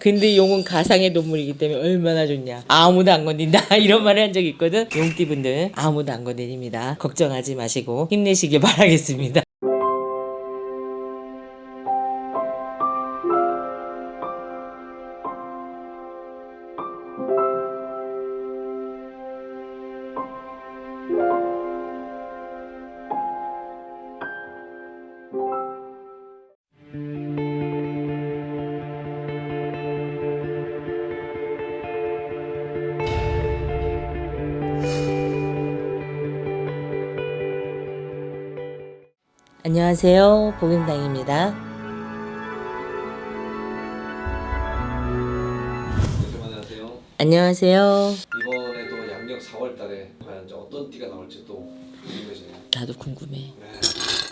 근데 용은 가상의 동물이기 때문에 얼마나 좋냐. 아무도 안 건든다. 이런 말을 한 적이 있거든. 용띠분들 아무도 안 건드립니다. 걱정하지 마시고 힘내시길 바라겠습니다. 안녕하세요. 선생님 안녕하세요. 안녕하세요. 이번에도 양력 4월달에 과연 어떤 띠가 나올지 또 궁금해지네요. 나도 궁금해. 네.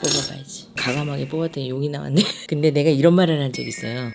뽑아봐야지. 가감하게 뽑았더니 용이 나왔네. 근데 내가 이런 말을 한 적 있어요.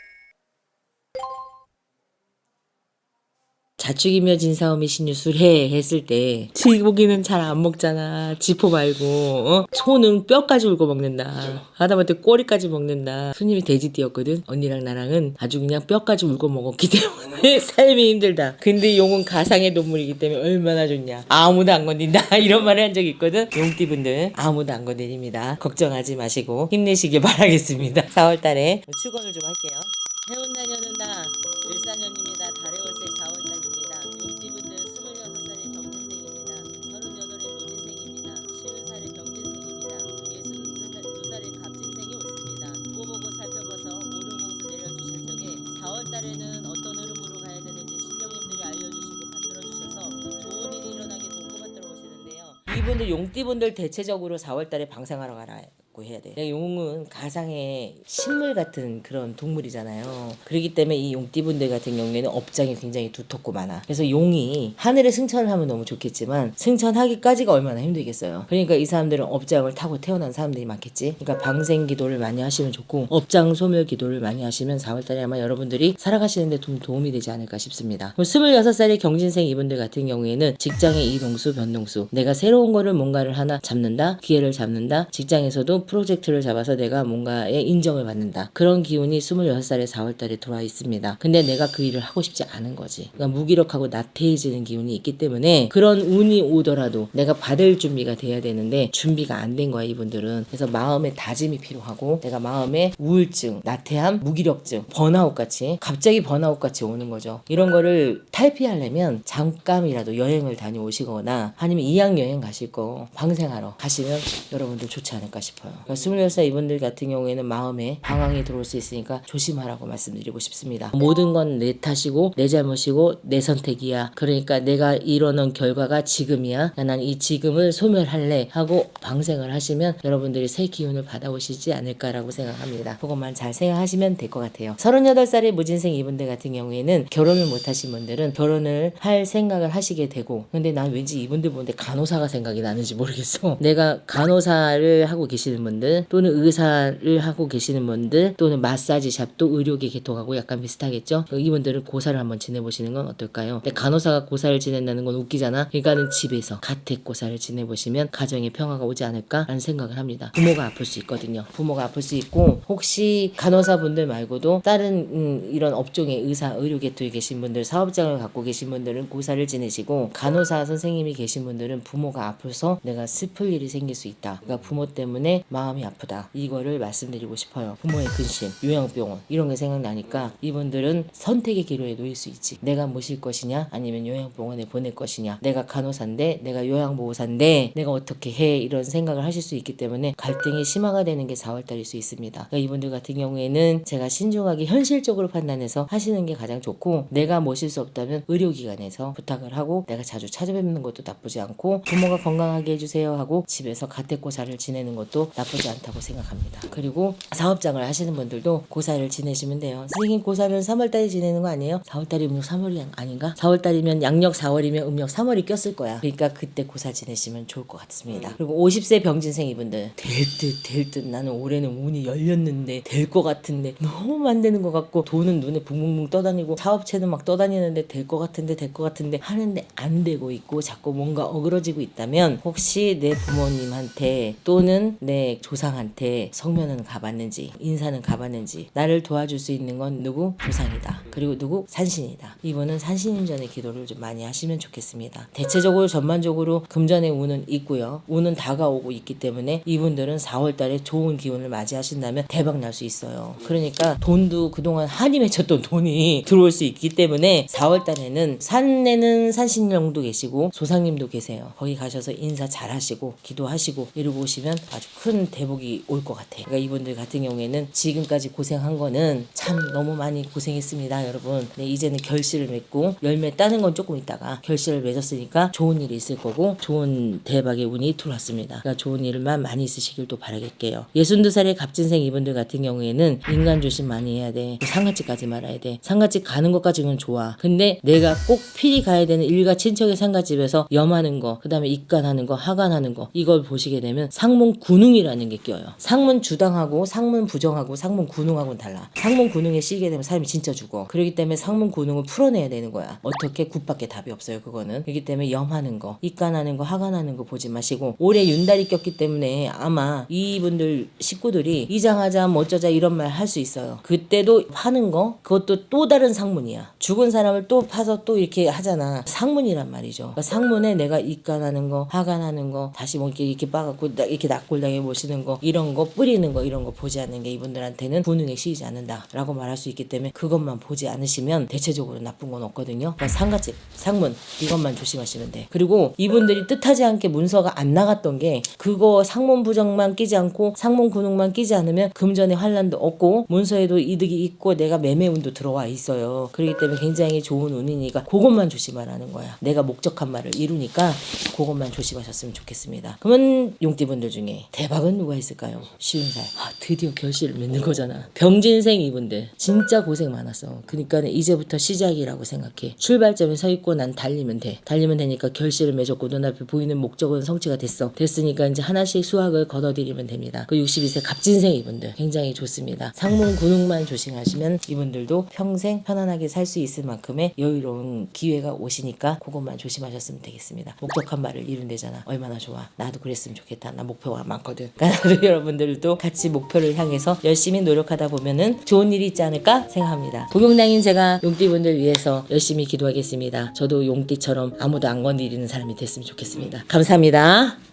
자축이며 진사오미 신유술해 했을 때 쥐고기는 잘 안 먹잖아. 지포 말고 어? 소는 뼈까지 울고 먹는다. 하다못해 꼬리까지 먹는다. 손님이 돼지띠였거든. 언니랑 나랑은 아주 그냥 뼈까지 울고 먹었기 때문에 삶이 힘들다. 근데 용은 가상의 동물이기 때문에 얼마나 좋냐. 아무도 안 건든다. 이런 말을 한 적이 있거든. 용띠분들 아무도 안 건드립니다. 걱정하지 마시고 힘내시길 바라겠습니다. 4월달에 출근을 좀 할게요 해운다녀는 나 일사년입니다. 달의 월세 4월달입니다. 용띠분들 26살의 경진생입니다. 38의 무진생입니다. 50살의 경진생입니다. 62살의 갑진생이 옳습니다. 두고 보고 살펴봐서 옳은 공수 내려주실 적에 4월달에는 어떤 흐름으로 가야 되는지 신령님들이 알려주시고 받들어주셔서 좋은 일이 일어나게 돕고 받들어 오시는데요. 이분들 용띠분들 대체적으로 4월달에 방생하러 가라. 고 해야 돼. 용은 가상의 식물 같은 그런 동물이잖아요. 그렇기 때문에 이 용띠분들 같은 경우에는 업장이 굉장히 두텁고 많아. 그래서 용이 하늘에 승천을 하면 너무 좋겠지만 승천하기까지가 얼마나 힘들겠어요. 그러니까 이 사람들은 업장을 타고 태어난 사람들이 많겠지. 그러니까 방생 기도를 많이 하시면 좋고 업장 소멸 기도를 많이 하시면 4월달에 아마 여러분들이 살아가시는데 좀 도움이 되지 않을까 싶습니다. 그럼 26살의 경진생 이분들 같은 경우에는 직장의 이동수 변동수 내가 새로운 거를 뭔가를 하나 잡는다 기회를 잡는다 직장에서도 프로젝트를 잡아서 내가 뭔가에 인정을 받는다 그런 기운이 26살의 4월달에 들어와 있습니다. 근데 내가 그 일을 하고 싶지 않은 거지. 그러니까 무기력하고 나태해지는 기운이 있기 때문에 그런 운이 오더라도 내가 받을 준비가 돼야 되는데 준비가 안 된 거야 이분들은. 그래서 마음의 다짐이 필요하고 내가 마음에 우울증, 나태함, 무기력증, 번아웃 같이 갑자기 번아웃 같이 오는 거죠. 이런 거를 탈피하려면 잠깐이라도 여행을 다녀오시거나 아니면 이양 여행 가실 거 방생하러 가시면 여러분들 좋지 않을까 싶어요. 그러니까 26살 이분들 같은 경우에는 마음에 방황이 들어올 수 있으니까 조심하라고 말씀드리고 싶습니다. 모든 건 내 탓이고 내 잘못이고 내 선택이야. 그러니까 내가 이뤄놓은 결과가 지금이야. 난 이 지금을 소멸할래 하고 방생을 하시면 여러분들이 새 기운을 받아오시지 않을까라고 생각합니다. 그것만 잘 생각하시면 될 것 같아요. 38살의 무진생 이분들 같은 경우에는 결혼을 못 하신 분들은 결혼을 할 생각을 하시게 되고 근데 난 왠지 이분들 보는데 간호사가 생각이 나는지 모르겠어. 내가 간호사를 하고 계시는 분들 또는 의사를 하고 계시는 분들 또는 마사지 샵도 의료계 계통하고 약간 비슷하겠죠. 이분들은 고사를 한번 지내보시는 건 어떨까요? 근데 간호사가 고사를 지낸다는 건 웃기잖아. 그러니까는 집에서 가택 고사를 지내보시면 가정에 평화가 오지 않을까라는 생각을 합니다. 부모가 아플 수 있거든요. 부모가 아플 수 있고 혹시 간호사분들 말고도 다른 음, 이런 업종의 의사, 의료 계통에 계신 분들, 사업장을 갖고 계신 분들은 고사를 지내시고 간호사 선생님이 계신 분들은 부모가 아파서 내가 슬플 일이 생길 수 있다. 그러니까 부모 때문에 마음이 아프다. 이거를 말씀드리고 싶어요. 부모의 근심, 요양병원 이런 게 생각나니까 이분들은 선택의 기로에 놓일 수 있지. 내가 모실 것이냐 아니면 요양병원에 보낼 것이냐. 내가 간호사인데 내가 요양보호사인데 내가 어떻게 해 이런 생각을 하실 수 있기 때문에 갈등이 심화가 되는 게 4월달일 수 있습니다. 그러니까 이분들 같은 경우에는 제가 신중하게 현실적으로 판단해서 하시는 게 가장 좋고 내가 모실 수 없다면 의료기관에서 부탁을 하고 내가 자주 찾아뵙는 것도 나쁘지 않고 부모가 건강하게 해주세요 하고 집에서 가택고사를 지내는 것도 나쁘지 않다고 생각합니다. 그리고 사업장을 하시는 분들도 고사를 지내시면 돼요. 선생님 고사는 3월달에 지내는 거 아니에요? 4월달이 음력 3월이 아닌가? 4월달이면 양력 4월이면 음력 3월이 꼈을 거야. 그러니까 그때 고사 지내시면 좋을 것 같습니다. 그리고 50세 병진생 이분들 될 듯 될 듯 나는 올해는 운이 열렸는데 될 것 같은데 너무 안 되는 것 같고 돈은 눈에 붕붕붕 떠다니고 사업체는 막 떠다니는데 될 것 같은데 될 것 같은데 하는데 안 되고 있고 자꾸 뭔가 어그러지고 있다면 혹시 내 부모님한테 또는 내 조상한테 성묘는 가봤는지 인사는 가봤는지 나를 도와줄 수 있는 건 누구? 조상이다. 그리고 누구? 산신이다. 이분은 산신인전의 기도를 좀 많이 하시면 좋겠습니다. 대체적으로 전반적으로 금전의 운은 있고요. 운은 다가오고 있기 때문에 이분들은 4월달에 좋은 기운을 맞이하신다면 대박 날 수 있어요. 그러니까 돈도 그동안 한이 맺혔던 돈이 들어올 수 있기 때문에 4월달에는 산에는 산신령도 계시고 조상님도 계세요. 거기 가셔서 인사 잘 하시고 기도하시고 이러고 오시면 아주 큰 대복이 올 것 같아요. 그러니까 이분들 같은 경우에는 지금까지 고생한 거는 참 너무 많이 고생했습니다, 여러분. 네, 이제는 결실을 맺고 열매 따는 건 조금 있다가 결실을 맺었으니까 좋은 일이 있을 거고 좋은 대박의 운이 들어왔습니다. 그러니까 좋은 일만 많이 있으시길 또 바라겠게요. 62살의 갑진생 이분들 같은 경우에는 인간 조심 많이 해야 돼. 상가집 가지 말아야 돼. 상가집 가는 것까지는 좋아. 근데 내가 꼭 필히 가야 되는 일가 친척의 상가집에서 염하는 거, 그 다음에 입간하는 거, 하간하는 거 이걸 보시게 되면 상문 군웅이라 는게 껴요. 상문 주당하고 상문 부정하고 상문 군웅하고는 달라. 상문 군웅에 씌게 되면 사람이 진짜 죽어. 그렇기 때문에 상문 군웅을 풀어내야 되는 거야. 어떻게 굿밖에 답이 없어요. 그거는. 그렇기 때문에 염하는 거, 입간하는 거, 하간하는 거 보지 마시고 올해 윤달이 꼈기 때문에 아마 이분들 식구들이 이장하자 뭐 어쩌자 이런 말 할 수 있어요. 그때도 파는 거 그것도 또 다른 상문이야. 죽은 사람을 또 파서 또 이렇게 하잖아. 상문이란 말이죠. 그러니까 상문에 내가 입간하는 거, 하간하는 거, 다시 뭐 이렇게 이렇게 빠갖고 나- 이렇게 낙골당해 모시는 거 이런 거 뿌리는 거 이런 거 보지 않는 게 이분들한테는 분흥에 시이지 않는다라고 말할 수 있기 때문에 그것만 보지 않으시면 대체적으로 나쁜 건 없거든요. 그러니까 상가집, 상문 이것만 조심하시면 돼. 그리고 이분들이 뜻하지 않게 문서가 안 나갔던 게 그거 상문 부정만 끼지 않고 상문 군웅만 끼지 않으면 금전의 환란도 없고 문서에도 이득이 있고 내가 매매 운도 들어와 있어요. 그렇기 때문에 굉장히 좋은 운이니까 그것만 조심하라는 거야. 내가 목적한 말을 이루니까 그것만 조심하셨으면 좋겠습니다. 그러면 용띠분들 중에 대박 은 누가 있을까요? 쉬운 살. 아 드디어 결실을 맺는 거잖아. 병진생 이분들 진짜 고생 많았어. 그러니까 이제부터 시작이라고 생각해. 출발점에 서 있고 난 달리면 돼. 달리면 되니까 결실을 맺었고 눈앞에 보이는 목적은 성취가 됐어. 됐으니까 이제 하나씩 수확을 거둬들이면 됩니다. 그 62세 갑진생 이분들 굉장히 좋습니다. 상문 군웅만 조심하시면 이분들도 평생 편안하게 살 수 있을 만큼의 여유로운 기회가 오시니까 그것만 조심하셨으면 되겠습니다. 목적한 말을 이룬대잖아. 얼마나 좋아. 나도 그랬으면 좋겠다. 나 목표가 많거든. 나도 여러분들도 같이 목표를 향해서 열심히 노력하다 보면은 좋은 일이 있지 않을까 생각합니다. 복용량인 제가 용띠분들 위해서 열심히 기도하겠습니다. 저도 용띠처럼 아무도 안 건드리는 사람이 됐으면 좋겠습니다. 감사합니다.